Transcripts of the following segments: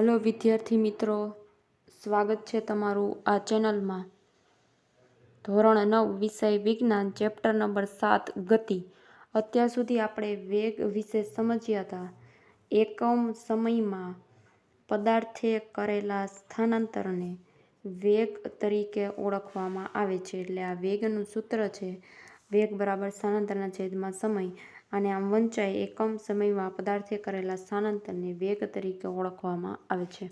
Hello, વિદ્યાર્થી મિત્રો, સ્વાગત છે તમારું આ ચેનલમાં. ધોરણ નવ, વિષય વિજ્ઞાન, ચેપ્ટર નંબર સાત, ગતિ. અત્યાર સુધી આપણે વેગ વિશે સમજ્યા હતા. એકમ સમયમાં પદાર્થે કરેલા સ્થાનાંતરને વેગ તરીકે ઓળખવામાં આવે છે. એટલે આ વેગનું સૂત્ર છે. વેગ બરાબર સ્થાનાંતરના છેદમાં સમય. અને આમ વંચાય એકમ સમયમાં પદાર્થે કરેલા સ્થાનાંતરને વેગ તરીકે ઓળખવામાં આવે છે.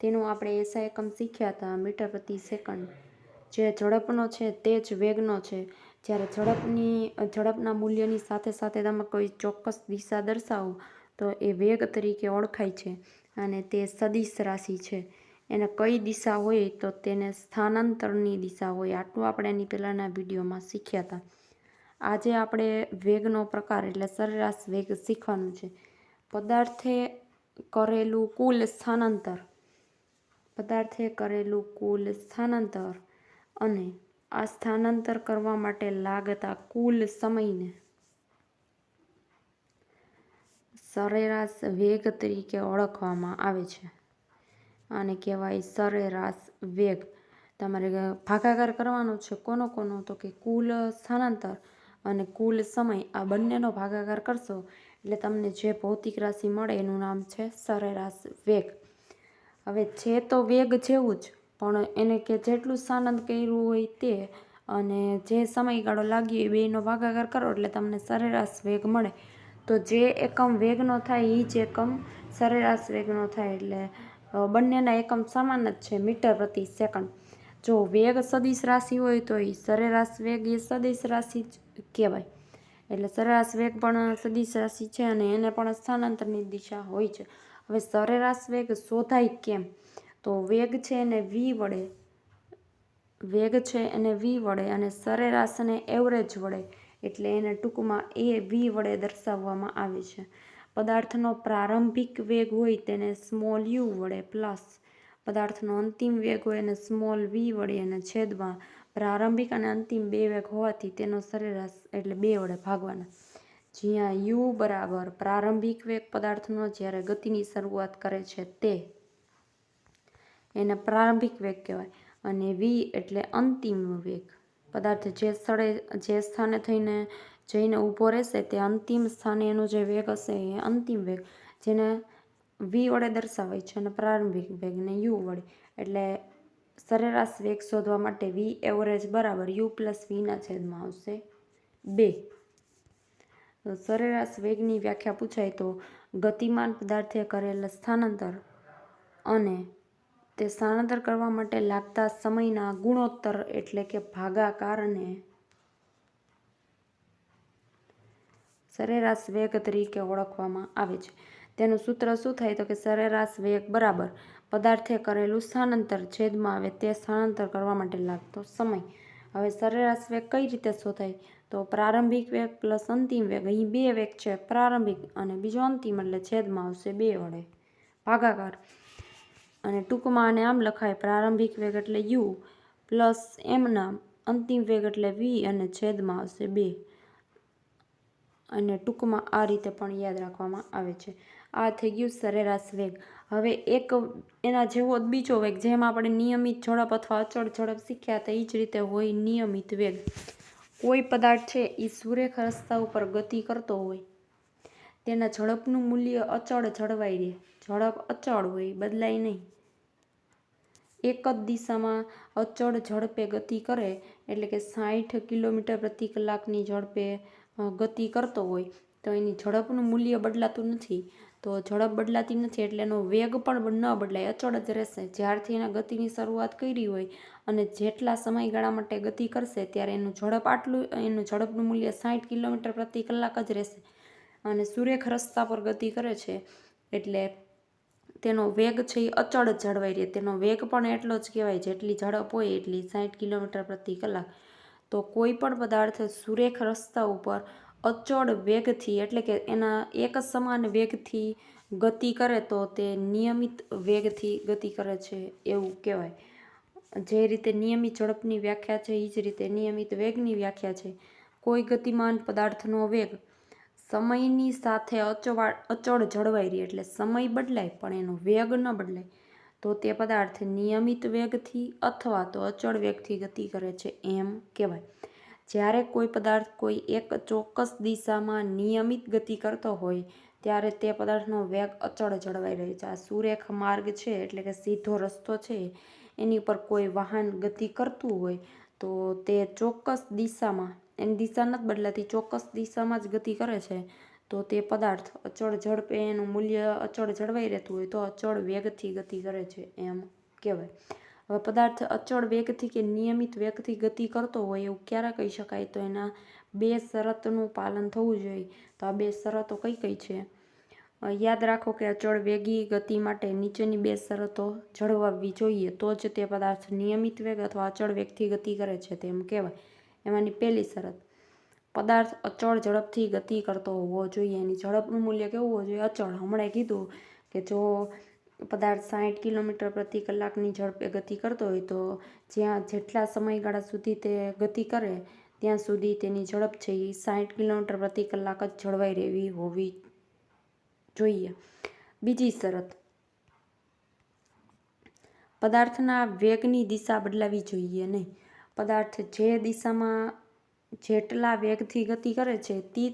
તેનું આપણે એસા એકમ શીખ્યા હતા, મીટર પ્રતિ સેકન્ડ. જે ઝડપનો છે તે જ વેગનો છે. જ્યારે ઝડપની, ઝડપના મૂલ્યની સાથે સાથે તમે કોઈ ચોક્કસ દિશા દર્શાવો, તો એ વેગ તરીકે ઓળખાય છે અને તે સદિશ રાશિ છે. એને કઈ દિશા હોય તો તેને સ્થાનાંતરની દિશા હોય, આટલું આપણે એની પહેલાંના વિડીયોમાં શીખ્યા હતા. આજે આપણે વેગનો પ્રકાર એટલે સરેરાશ વેગ શીખવાનું છે. પદાર્થે કરેલું કુલ સ્થાનાંતર. પદાર્થે કરેલું કુલ સ્થાનાંતર અને આ સ્થાનાંતર કરવા માટે લાગતા કુલ સમયને સરેરાશ વેગ તરીકે ઓળખવામાં આવે છે. આને કહેવાય સરેરાશ વેગ. તમારે ભાગાકાર કરવાનો છે કોનો કોનો તો કે કુલ સ્થાનાંતર. અને કુલ સમય આ બંનેનો ભાગાકાર કરશો, એટલે તમને જે ભૌતિક રાશિ મળે એનું નામ છે સરેરાશ વેગ. હવે છે તો વેગ જેવું જ, પણ એને કે જેટલું સાનંદ કર્યું હોય તે, અને જે સમયગાળો લાગ્યો એ બેનો ભાગાકાર કરો, એટલે તમને સરેરાશ વેગ મળે. તો જે એકમ વેગનો થાય એ જ એકમ સરેરાશ વેગનો થાય, એટલે બંનેના એકમ સમાન જ છે મીટર પ્રતિ સેકન્ડ. જો વેગ સદિશ રાશિ હોય તો એ સરેરાશ વેગ એ સદિશ રાશિ જ કહેવાય. એટલે સરેરાશ વેગ પણ સદિશ રાશિ છે અને એને પણ સ્થાનાંતરની દિશા હોય છે. હવે સરેરાશ વેગ શોધાય કેમ? તો વેગ છે એને વી વડે, વેગ છે એને વી વડે અને સરેરાશ અને એવરેજ વડે એટલે એને ટૂંકમાં એ વી વડે દર્શાવવામાં આવે છે. પદાર્થનો પ્રારંભિક વેગ હોય તેને સ્મોલ યુ વડે પ્લસ પદાર્થનો અંતિમ વેગ હોય એને સ્મોલ વી વડે અને છેદમાં પ્રારંભિક અને અંતિમ બે વેગ હોવાથી તેનો સરેરાશ એટલે બે વડે ભાગવાના. જ્યાં યુ બરાબર પ્રારંભિક વેગ પદાર્થનો જ્યારે ગતિની શરૂઆત કરે છે તે એને પ્રારંભિક વેગ કહેવાય અને વી એટલે અંતિમ વેગ. પદાર્થ જે સ્થળે, જે સ્થાને થઈને જઈને ઊભો રહેશે તે અંતિમ સ્થાને એનો જે વેગ હશે એ અંતિમ વેગ જેને વી વડે દર્શાવાય છે અને પ્રારંભિક વેગને યુ વડે. એટલે સરેરાશ વેગ શોધવા માટે વી એવરેજ બરાબર યુ પ્લસ વીના છેદમાં આવશે. બે. સરેરાશ વેગની વ્યાખ્યા પૂછાય તો ગતિમાન પદાર્થે કરેલ સ્થાનાંતર અને તે સ્થાનાંતર કરવા માટે લાગતા સમયના ગુણોત્તર એટલે કે ભાગાકારને સરેરાશ વેગ તરીકે ઓળખવામાં આવે છે. તેનું સૂત્ર શું થાય તો કે સરેરાશ વેગ બરાબર પદાર્થે કરેલું સ્થાનાંતર છેદમાં આવે તે સ્થાનાંતર કરવા માટે લાગતો સમય. હવે સરેરાશ વેગ કઈ રીતે શોધાય? તો પ્રારંભિક વેગ પ્લસ અંતિમ વેગ. અહીં બે વેગ છે, પ્રારંભિક અને બીજો અંતિમ, એટલે છેદમાં આવશે બે વડે. ભાગાકાર. અને ટૂંકમાં આને આમ લખાય પ્રારંભિક વેગ એટલે યુ પ્લસ એમના અંતિમ વેગ એટલે વી અને છેદમાં આવશે બે. અને ટૂંકમાં આ રીતે પણ યાદ રાખવામાં આવે છે. આ થઈ ગયું સરેરાશ વેગ. હવે એક એના જેવો જ બીજો વેગ, જેમ આપણે નિયમિત ઝડપ અથવા અચળ ઝડપ શીખ્યા હતા એ જ રીતે હોય નિયમિત વેગ. કોઈ પદાર્થ છે એ સુરેખ રસ્તા ઉપર ગતિ કરતો હોય. તેના ઝડપનું મૂલ્ય અચળ જળવાઈ રહે. ઝડપ અચળ હોય બદલાય નહીં. એક જ દિશામાં અચળ ઝડપે ગતિ કરે, એટલે કે સાઠ કિલોમીટર પ્રતિ કલાકની ઝડપે ગતિ કરતો હોય. તો એની ઝડપનું મૂલ્ય બદલાતું નથી. તો ઝડપ બદલાતી નથી એટલે એનો વેગ પણ ન બદલાય, અચળ જ રહેશે. જ્યારથી એના ગતિની શરૂઆત કરી હોય અને જેટલા સમયગાળા માટે ગતિ કરશે ત્યારે એનું ઝડપ આટલું, એનું ઝડપનું મૂલ્ય સાઠ કિલોમીટર પ્રતિ કલાક જ રહેશે. અને સુરેખ રસ્તા પર ગતિ કરે છે એટલે તેનો વેગ છે એ અચળ જ જળવાઈ રહે. તેનો વેગ પણ એટલો જ કહેવાય, જેટલી ઝડપ હોય એટલી સાઠ કિલોમીટર પ્રતિ કલાક. તો કોઈ પણ પદાર્થ સુરેખ રસ્તા ઉપર અચળ વેગથી, એટલે કે એના એક સમાન વેગથી ગતિ કરે તો તે નિયમિત વેગથી ગતિ કરે છે એવું કહેવાય. જે રીતે નિયમિત ઝડપની વ્યાખ્યા છે એ જ રીતે નિયમિત વેગની વ્યાખ્યા છે. કોઈ ગતિમાન પદાર્થનો વેગ સમયની સાથે અચવા, અચળ જળવાઈ રહી એટલે સમય બદલાય, પણ એનો વેગ ન બદલાય. તો તે પદાર્થ નિયમિત વેગથી અથવા તો અચળ વેગથી ગતિ કરે છે એમ કહેવાય. જ્યારે કોઈ પદાર્થ કોઈ એક ચોક્કસ દિશામાં નિયમિત ગતિ કરતો હોય, ત્યારે તે પદાર્થનો વેગ અચળ જળવાઈ રહે છે. આ સુરેખ માર્ગ છે, એટલે કે સીધો રસ્તો છે. એની ઉપર કોઈ વાહન ગતિ કરતું હોય, તો તે ચોક્કસ દિશામાં, એની દિશા નથી બદલાતી, ચોક્કસ દિશામાં જ ગતિ કરે છે, તો તે પદાર્થ અચળ ઝડપે એનું મૂલ્ય અચળ જળવાઈ રહેતું હોય, તો અચળ વેગથી ગતિ કરે છે એમ કહેવાય. હવે પદાર્થ અચળ વેગથી કે નિયમિત વેગથી ગતિ કરતો હોય એવું ક્યારે કહી શકાય તો એના બે શરતનું પાલન થવું જોઈએ. તો આ બે શરતો કઈ કઈ છે? યાદ રાખો કે અચળ વેગી ગતિ માટે નીચેની બે શરતો જળવાવી જોઈએ. તો જ તે પદાર્થ નિયમિત વેગ અથવા અચળ વેગથી ગતિ કરે છે તેમ કહેવાય. એમાંની પહેલી શરત, પદાર્થ અચળ ઝડપથી ગતિ કરતો હોવો જોઈએ. એની ઝડપનું મૂલ્ય કેવું હોવું જોઈએ? અચળ. હમણાં કીધું કે જો પદાર્થ સાઠ કિલોમીટર પ્રતિ કલાકની ઝડપે ગતિ કરતો હોય તો જ્યાં જેટલા સમયગાળા સુધી તે ગતિ કરે, ત્યાં સુધી તેની ઝડપ છે એ સાઠ કિલોમીટર પ્રતિ કલાક જ જળવાઈ રહેવી હોવી જોઈએ. બીજી શરત, પદાર્થના વેગની દિશા બદલાવી જોઈએ નહીં. પદાર્થ જે દિશામાં જેટલા વેગથી ગતિ કરે છે, તે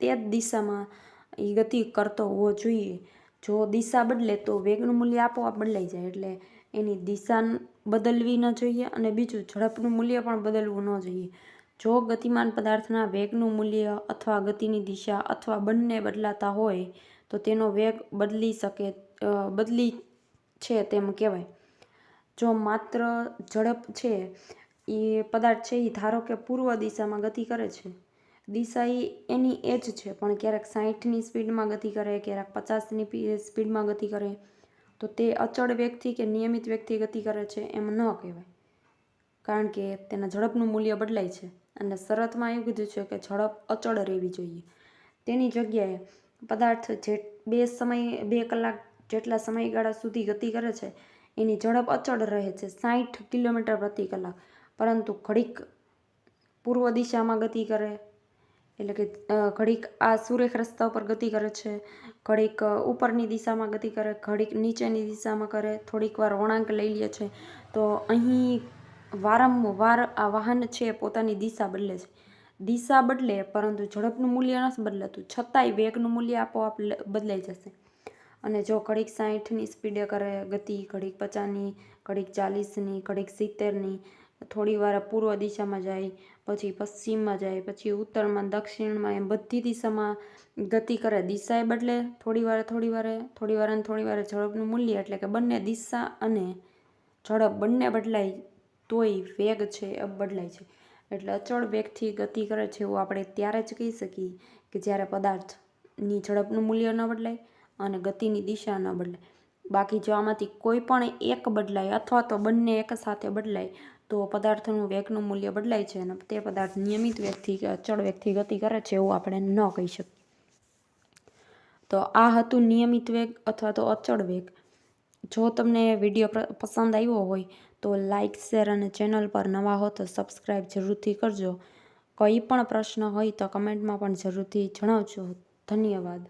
તે જ દિશામાં એ ગતિ કરતો હોવો જોઈએ. જો દિશા બદલે તો વેગનું મૂલ્ય આપોઆપ બદલાઈ જાય એટલે એની દિશા બદલવી ન જોઈએ અને બીજું ઝડપનું મૂલ્ય પણ બદલવું ન જોઈએ. જો ગતિમાન પદાર્થના વેગનું મૂલ્ય અથવા ગતિની દિશા અથવા બંને બદલાતા હોય, તો તેનો વેગ બદલી શકે બદલી છે તેમ કહેવાય. જો માત્ર ઝડપ છે એ પદાર્થ છે એ ધારો કે પૂર્વ દિશામાં ગતિ કરે છે. દિશા એની એ જ છે, પણ ક્યારેક સાહીઠની સ્પીડમાં ગતિ કરે, ક્યારેક પચાસની સ્પીડમાં ગતિ કરે, તો તે અચળ વ્યક્તિ કે નિયમિત વ્યક્તિ ગતિ કરે છે એમ ન કહેવાય. કારણ કે તેના ઝડપનું મૂલ્ય બદલાય છે અને શરતમાં એવું કીધું છે કે ઝડપ અચળ રહેવી જોઈએ. તેની જગ્યાએ પદાર્થ જે બે સમય, બે કલાક જેટલા સમયગાળા સુધી ગતિ કરે છે, એની ઝડપ અચળ રહે છે સાઠ કિલોમીટર પ્રતિ કલાક. પરંતુ ઘડીક પૂર્વ દિશામાં ગતિ કરે એટલે કે ઘડીક આ સુરેખ રસ્તા ઉપર ગતિ કરે છે, ઘડીક ઉપરની દિશામાં ગતિ કરે, ઘડીક નીચેની દિશામાં કરે, થોડીક વાર વળાંક લઈ લે છે, તો અહીં વારંવાર આ વાહન છે પોતાની દિશા બદલે છે. દિશા બદલે, પરંતુ ઝડપનું મૂલ્ય નથી બદલાતું, છતાંય વેગનું મૂલ્ય આપોઆપ બદલાઈ જશે. અને જો ઘડીક સાહીઠની સ્પીડે કરે ગતિ, ઘડીક પચાસની, ઘડીક ચાલીસની, ઘડીક સિત્તેરની થોડી વાર પૂર્વ દિશામાં જાય, પછી પશ્ચિમમાં જાય, પછી ઉત્તરમાં, દક્ષિણમાં એમ બધી દિશામાં ગતિ કરે. દિશાએ બદલે થોડી વાર, થોડી વારે, થોડી વાર થોડી વારે ઝડપનું મૂલ્ય એટલે કે બંને દિશા અને ઝડપ બંને બદલાય તોય વેગ છે એ બદલાય છે. એટલે અચળ વેગથી ગતિ કરે છે એવું આપણે ત્યારે જ કહી શકીએ કે જ્યારે પદાર્થની ઝડપનું મૂલ્ય ન બદલાય અને ગતિની દિશા ન બદલાય. બાકી જો આમાંથી કોઈ પણ એક બદલાય અથવા તો બંને એક સાથે બદલાય તો પદાર્થનું વેગનું મૂલ્ય બદલાય છે અને તે પદાર્થ નિયમિત વેગથી અચળ વેગથી ગતિ કરે છે એવું આપણે ન કહી શકીએ. તો આ હતું નિયમિત વેગ અથવા તો અચળ વેગ. જો તમને વીડિયો પસંદ આવ્યો હોય તો લાઇક શેર અને ચેનલ પર નવા હો તો સબસ્ક્રાઈબ જરૂરથી કરજો. કંઈ પણ પ્રશ્ન હોય તો કમેન્ટમાં પણ જરૂરથી જણાવજો. ધન્યવાદ.